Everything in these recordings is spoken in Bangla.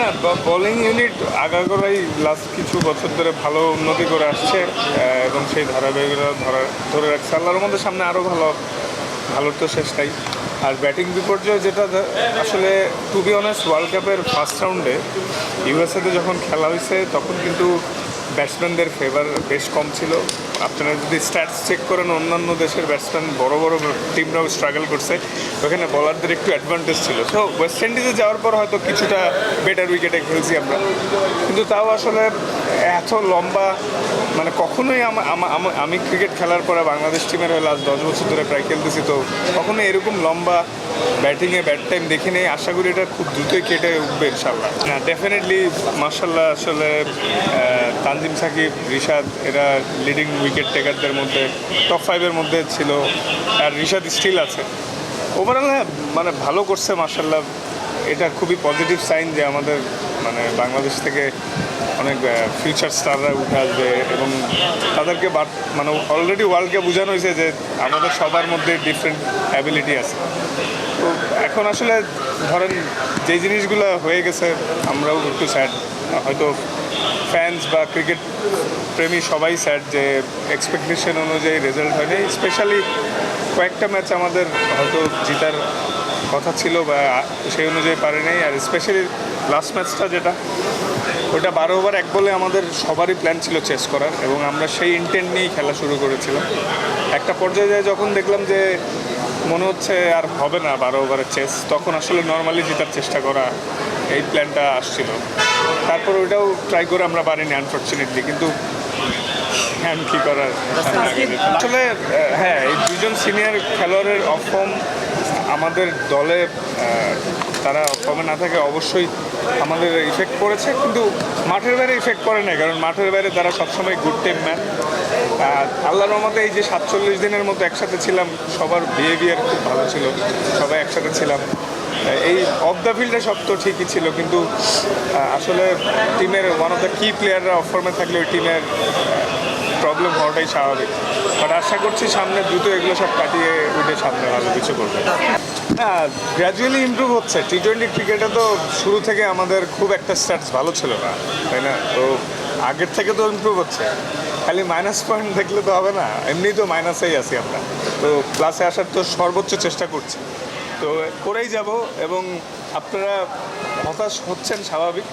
না বোলিং ইউনিট আগাগোড়াই লাস্ট কিছু বছর ধরে ভালো উন্নতি করে আসছে এবং সেই ধারাবাহিকতা ধরা, ধরে রাখছে। আল্লাহর মধ্যে সামনে আরও ভালো ভালোর তো শেষটাই আর ব্যাটিং বিপর্যয় যেটা আসলে টু বি অনেস্ট ওয়ার্ল্ড কাপের ফার্স্ট রাউন্ডে ইউএসএতে যখন খেলা হয়েছে, তখন কিন্তু ব্যাটসম্যানদের ফেভার বেশ কম ছিল। আপনারা যদি স্ট্যাটস চেক করেন, অন্যান্য দেশের ব্যাটসম্যান বড় বড় টিমরাও স্ট্রাগল করছে। ওখানে বলারদের একটু অ্যাডভান্টেজ ছিল। তো ওয়েস্ট ইন্ডিজে যাওয়ার পর হয়তো কিছুটা বেটার উইকেটে খেলছি আমরা। কিন্তু তাও আসলে এত লম্বা মানে কখনোই আমা- ক্রিকেট খেলার পরে বাংলাদেশ টিমের হয়ে লাস্ট দশ বছর ধরে প্রায় খেলতেছি, তো কখনো এরকম লম্বা ব্যাটিংয়ে ব্যাট টাইম দেখি নেই। আশা করি এটা খুব দ্রুতই কেটে উঠবে ইনশাল্লাহ না ডেফিনেটলি মার্শাল্লাহ আসলে তানজিম সাকিব, রিশাদ, এরা লিডিং উইকেট টেকারদের মধ্যে টপ ফাইভের মধ্যে ছিল, আর রিশাদ স্টিল আছে। ওভারঅল হ্যাঁ মানে ভালো করছে মার্শাল্লাহ এটা খুবই পজিটিভ সাইন যে আমাদের মানে বাংলাদেশ থেকে অনেক ফিউচার স্টাররা উঠে আসবে এবং তাদেরকে বাট মানে অলরেডি ওয়ার্ল্ডকে বোঝানো হয়েছে যে আমাদের সবার মধ্যে ডিফারেন্ট অ্যাবিলিটি আছে। তো এখন আসলে ধরেন যে জিনিসগুলো হয়ে গেছে, আমরাও একটু স্যাড হয়তো ফ্যান্স বা ক্রিকেট প্রেমী সবাই স্যাড যে এক্সপেকটেশন অনুযায়ী রেজাল্ট হয়নি। স্পেশালি কয়েকটা ম্যাচ আমাদের হয়তো জিতার কথা ছিল বা সেই অনুযায়ী পারে নাই আর স্পেশালি লাস্ট ম্যাচটা যেটা ওটা বারো ওভার এক বলে আমাদের সবারই প্ল্যান ছিল চেস করার এবং আমরা সেই ইন্টেন্ট নিয়েই খেলা শুরু করেছিলাম। একটা পর্যায়ে যায় যখন দেখলাম যে মনে হচ্ছে আর হবে না বারো ওভারের চেস তখন আসলে নর্মালি জেতার চেষ্টা করা এই প্ল্যানটা আসছিল। তারপর ওইটাও ট্রাই করে আমরা পারিনি আনফর্চুনেটলি কিন্তু হ্যাঁ কী করার? আসলে হ্যাঁ এই দুজন সিনিয়র খেলোয়াড়ের অফর্ম আমাদের দলে তারা ফর্মে না থাকে অবশ্যই আমাদের ইফেক্ট পড়েছে, কিন্তু মাঠের বাইরে ইফেক্ট করে না কারণ মাঠের বাইরে তারা সবসময় গুড টিম ম্যান আল্লাহর রহমতে এই যে সাতচল্লিশ দিনের মতো একসাথে ছিলাম, সবার বিহেভিয়ার খুব ভালো ছিল, সবাই একসাথে ছিলাম। এই অফ দ্য ফিল্ডে সব তো ঠিকই ছিল, কিন্তু আসলে টিমের ওয়ান অফ দ্য কি প্লেয়াররা অফ ফর্মে থাকলে ওই টিমের প্রবলেম হওয়াটাই স্বাভাবিক। বাট আশা করছি সামনে দ্রুত এগুলো সব কাটিয়ে উঠে সামনে ভালো কিছু করবে। হ্যাঁ গ্র্যাজুয়ালি ইম্প্রুভ হচ্ছে। টি টোয়েন্টি ক্রিকেটে তো শুরু থেকে আমাদের খুব একটা স্ট্যাটস ভালো ছিল না, তাই না? তো আগের থেকে তো ইমপ্রুভ হচ্ছে। খালি মাইনাস পয়েন্ট দেখলে তো হবে না। এমনি তো মাইনাসেই আছি আমরা। তো ক্লাসে আসার তো সর্বোচ্চ চেষ্টা করছি। তো করেই যাব এবং আপনারা হতাশ হচ্ছেন স্বাভাবিক।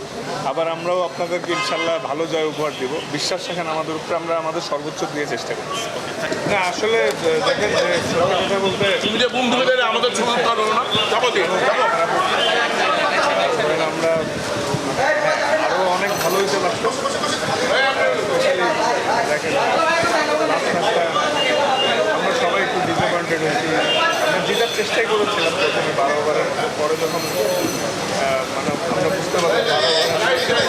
আবার আমরাও আপনাদেরকে ইনশাল্লাহ ভালো জয় উপহার দিব। বিশ্বাস রাখেন আমাদের উপরে আমরা আমাদের সর্বোচ্চ দিয়ে চেষ্টা করছি। না আসলে দেখেন যে কথা বলতে তুমি যে বুম ধরে আমাদের করো না। যাব আমরা আরও অনেক ভালো হইতে পারতো আমরা সবাই একটু ডিসঅ্যাপয়েন্টেড হয়েছি। আমরা জেতার চেষ্টাই করেছিলাম প্রথমে বারো পরে যখন মানে আমরা বুঝতে পারলাম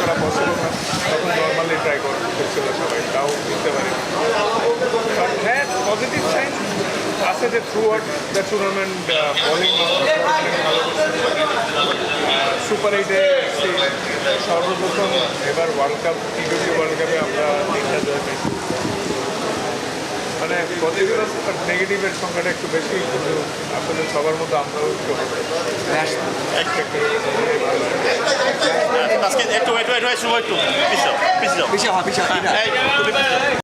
করা পসিবল না। তখন নর্মালি ট্রাই করছিল সবাই তাও বুঝতে পারি হ্যাঁ পজিটিভ সাইন আছে যে throughout the tournament bowling super এইটে সর্বপ্রথম এবার world cup T twenty world কাপে আমরা তিনটা জয় পেয়েছি। মানে পজিটিভ বাট নেগেটিভের সংখ্যাটা একটু বেশি কিন্তু আসলে সবার মধ্যে আমরাও একটু আজকে একটু একটু একটু একটু একটু পিছিয়ে পিছিয়ে পিছিয়ে হওয়া পিছিয়ে